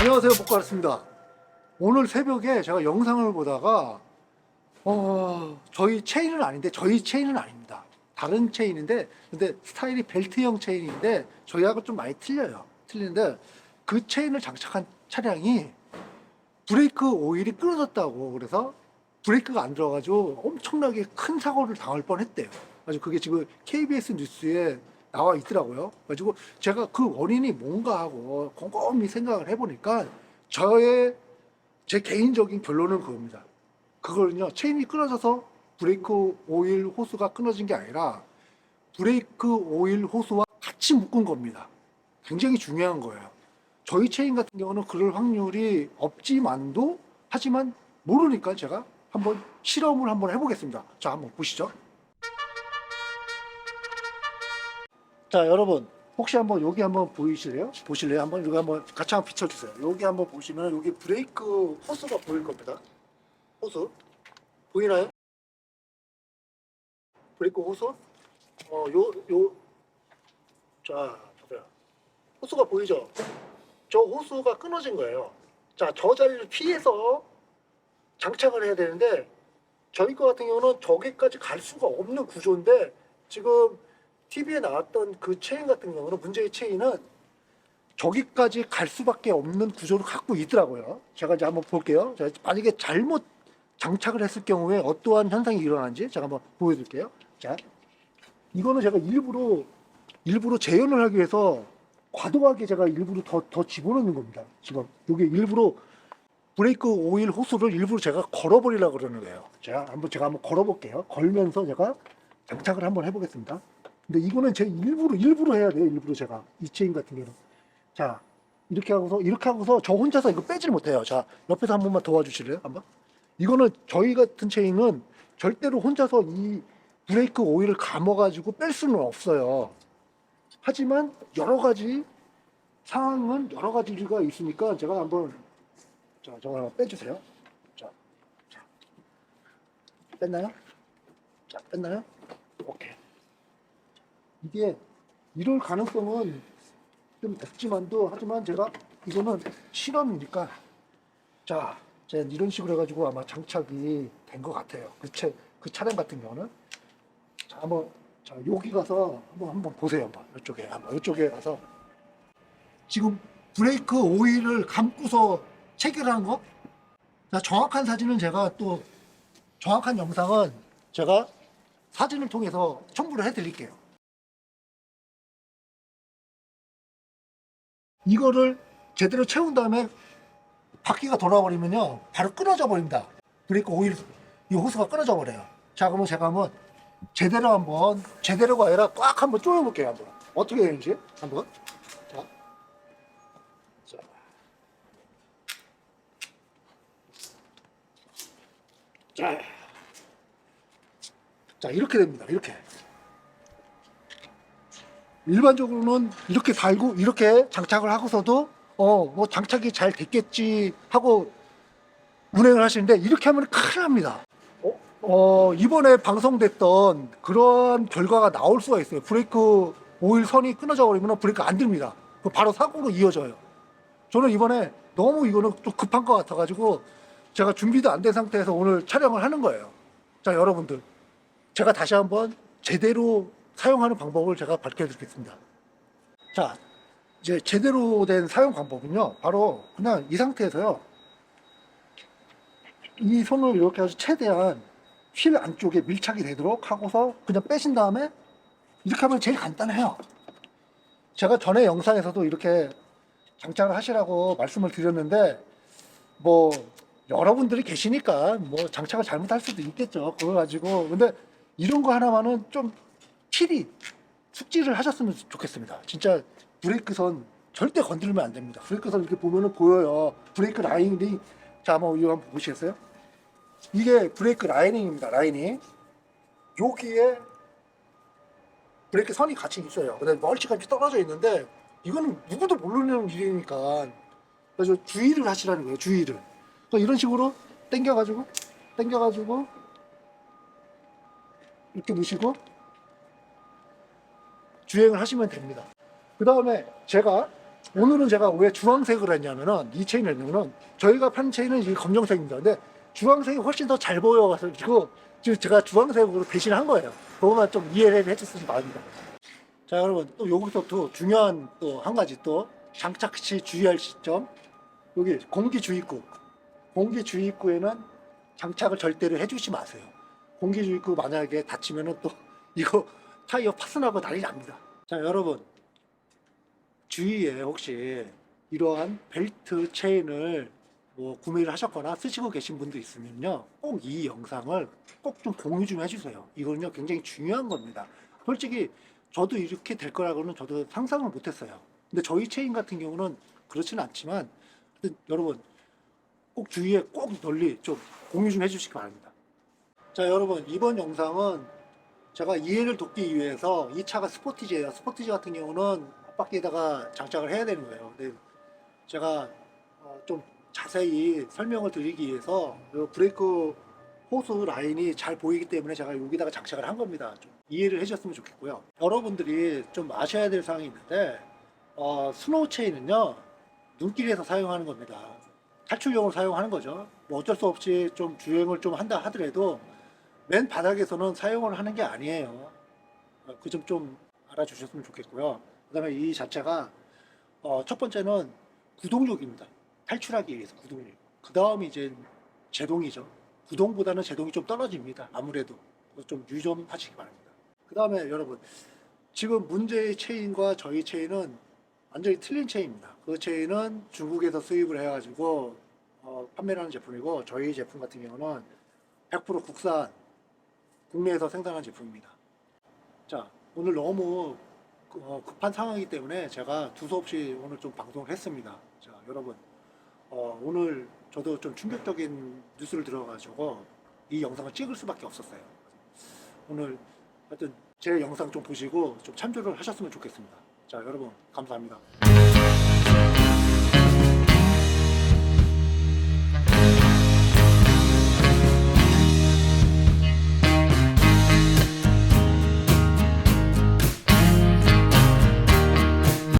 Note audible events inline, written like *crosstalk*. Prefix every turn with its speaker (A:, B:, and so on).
A: 안녕하세요 복가르습니다. 오늘 새벽에 제가 영상을 보다가 어 저희 체인은 아닌데 저희 체인은 아닙니다. 다른 체인인데 근데 스타일이 벨트형 체인인데 저희하고 좀 많이 틀려요. 틀리는데 그 체인을 장착한 차량이 브레이크 오일이 끊어졌다고 그래서 브레이크가 안 들어가지고 엄청나게 큰 사고를 당할 뻔했대요. 그래서 그게 지금 KBS 뉴스에 나와 있더라고요. 그래가지고 제가 그 원인이 뭔가 하고 곰곰이 생각을 해보니까 저의 제 개인적인 결론은 그겁니다. 그거는요 체인이 끊어져서 브레이크 오일 호스가 끊어진 게 아니라 브레이크 오일 호스와 같이 묶은 겁니다. 굉장히 중요한 거예요. 저희 체인 같은 경우는 그럴 확률이 없지만도 하지만 모르니까 제가 한번 실험을 한번 해보겠습니다. 자, 한번 보시죠. 자, 여러분 혹시 한번 여기 한번 보이실래요? 보실래요? 한번 여기 한번 같이 한번 비춰주세요. 여기 한번 보시면 여기 브레이크 호스가 보일 겁니다. 호스 보이나요? 브레이크 호스? 어, 요, 요, 자, 보세요. 호스가 보이죠? 저 호스가 끊어진 거예요. 자, 저 자리를 피해서 장착을 해야 되는데 저희 거 같은 경우는 저기까지 갈 수가 없는 구조인데 지금 TV에 나왔던 그 체인 같은 경우는 문제의 체인은 저기까지 갈 수밖에 없는 구조를 갖고 있더라고요. 제가 이제 한번 볼게요. 자, 만약에 잘못 장착을 했을 경우에 어떠한 현상이 일어나는지 제가 한번 보여드릴게요. 자, 이거는 제가 일부러 일부러 재현을 하기 위해서 과도하게 제가 일부러 더, 더 집어넣는 겁니다. 지금 이게 일부러 브레이크 오일 호스를 일부러 제가 걸어버리려고 그러는 거예요. 제가 한번 제가 한번 걸어볼게요. 걸면서 제가 장착을 한번 해보겠습니다. 근데 이거는 제 일부러 일부러 해야 돼요. 일부러 제가 이 체인 같은 경우는 자 이렇게 하고서 이렇게 하고서 저 혼자서 이거 빼질 못해요. 자 옆에서 한 번만 도와주실래요? 한번 이거는 저희 같은 체인은 절대로 혼자서 이 브레이크 오일을 감아가지고 뺄 수는 없어요. 하지만 여러 가지 상황은 여러 가지 가 있으니까 제가 한번 자, 저거 한번 빼주세요. 자, 자. 뺐나요? 자, 뺐나요? 오케이. 이게 이럴 가능성은 좀 높지만도 하지만 제가 이거는 실험이니까 자, 제가 이런 식으로 해가지고 아마 장착이 된 것 같아요. 그, 차, 그 차량 같은 경우는 자, 한번 자 여기 가서 한번 한번 보세요. 한번 이쪽에 한번 이쪽에 가서 지금 브레이크 오일을 감고서 체결한 거. 자, 정확한 사진은 제가 또 정확한 영상은 제가 사진을 통해서 첨부를 해드릴게요. 이거를 제대로 채운 다음에 바퀴가 돌아버리면요 바로 끊어져 버립니다. 브레이크 오일 이 호스가 끊어져 버려요. 자 그러면 제가 한번 제대로 한번 제대로가 아니라 꽉 한번 조여 볼게요. 한번 어떻게 되는지 한번. 자 이렇게 됩니다. 이렇게 일반적으로는 이렇게 달고 이렇게 장착을 하고서도 어 뭐 장착이 잘 됐겠지 하고 운행을 하시는데 이렇게 하면 큰일 납니다. 어, 어, 이번에 방송됐던 그런 결과가 나올 수가 있어요. 브레이크 오일 선이 끊어져 버리면 브레이크 안 듭니다. 그 바로 사고로 이어져요. 저는 이번에 너무 이거는 좀 급한 것 같아가지고 제가 준비도 안 된 상태에서 오늘 촬영을 하는 거예요. 자, 여러분들. 제가 다시 한번 제대로 사용하는 방법을 제가 밝혀드리겠습니다. 자, 이제 제대로 된 사용 방법은요, 바로 그냥 이 상태에서요, 이 손을 이렇게 해서 최대한 휠 안쪽에 밀착이 되도록 하고서 그냥 빼신 다음에 이렇게 하면 제일 간단해요. 제가 전에 영상에서도 이렇게 장착을 하시라고 말씀을 드렸는데 뭐 여러분들이 계시니까 뭐 장착을 잘못할 수도 있겠죠. 그거 가지고 근데 이런 거 하나만은 좀 필히 숙지를 하셨으면 좋겠습니다. 진짜 브레이크선 절대 건드리면 안 됩니다. 브레이크선 이렇게 보면은 보여요. 브레이크 라인이 자 한번 이거 한번 보시겠어요? 이게 브레이크 라이닝입니다. 라이닝. 여기에 브레이크 선이 같이 있어요. 근데 멀찌감치 떨어져 있는데 이거는 누구도 모르는 일이니까 그래서 주의를 하시라는 거예요. 주의를. 그러니까 이런 식으로 당겨가지고 당겨가지고 이렇게 놓으시고 주행을 하시면 됩니다. 그 다음에 제가 오늘은 제가 왜 주황색을 했냐면은 이 체인을 했냐면은 저희가 파는 체인은 이 검정색입니다. 근데 주황색이 훨씬 더 잘 보여가지고 지금 제가 주황색으로 배신한 거예요. 그거만 좀 이해를 해줬으면 바랍니다. 자 여러분 또 여기서 또 중요한 또 한 가지 또 장착 시 주의할 시점 여기 공기 주입구 공기 주입구에는 장착을 절대로 해주지 마세요. 공기 주입구 만약에 다치면은 또 *laughs* 이거 타이어 파손하고 난리 납니다. 자 여러분 주위에 혹시 이러한 벨트 체인을 뭐 구매를 하셨거나 쓰시고 계신 분도 있으면요 꼭 이 영상을 꼭 좀 공유 좀 해주세요. 이거는요 굉장히 중요한 겁니다. 솔직히 저도 이렇게 될 거라고는 저도 상상을 못 했어요. 근데 저희 체인 같은 경우는 그렇지는 않지만 여러분 꼭 주위에 꼭 널리 좀 공유 좀 해주시기 바랍니다. 자 여러분 이번 영상은 제가 이해를 돕기 위해서 이 차가 스포티지예요. 스포티지 같은 경우는 앞바퀴에다가 장착을 해야 되는 거예요. 근데 제가 어, 좀 자세히 설명을 드리기 위해서 이 브레이크 호수 라인이 잘 보이기 때문에 제가 여기다가 장착을 한 겁니다. 좀 이해를 해주셨으면 좋겠고요. 여러분들이 좀 아셔야 될 사항이 있는데 어, 스노우 체인은요 눈길에서 사용하는 겁니다. 탈출용으로 사용하는 거죠. 뭐 어쩔 수 없이 좀 주행을 좀 한다 하더라도 맨 바닥에서는 사용을 하는 게 아니에요. 그 점 좀 알아주셨으면 좋겠고요. 그 다음에 이 자체가 어, 첫 번째는 구동력입니다. 탈출하기 위해서 구동력. 그 다음이 이제 제동이죠. 구동보다는 제동이 좀 떨어집니다. 아무래도 좀 유의 좀 하시기 바랍니다. 그 다음에 여러분 지금 문제의 체인과 저희 체인은 완전히 틀린 체인입니다. 그 체인은 중국에서 수입을 해가지고 어, 판매를 하는 제품이고 저희 제품 같은 경우는 100% 국산 국내에서 생산한 제품입니다. 자 오늘 너무 그, 어, 급한 상황이기 때문에 제가 두서 없이 오늘 좀 방송을 했습니다. 자 여러분 어, 오늘 저도 좀 충격적인 뉴스를 들어가지고 이 영상을 찍을 수밖에 없었어요. 오늘 하여튼 제 영상 좀 보시고 좀 참조를 하셨으면 좋겠습니다. 자 여러분 감사합니다.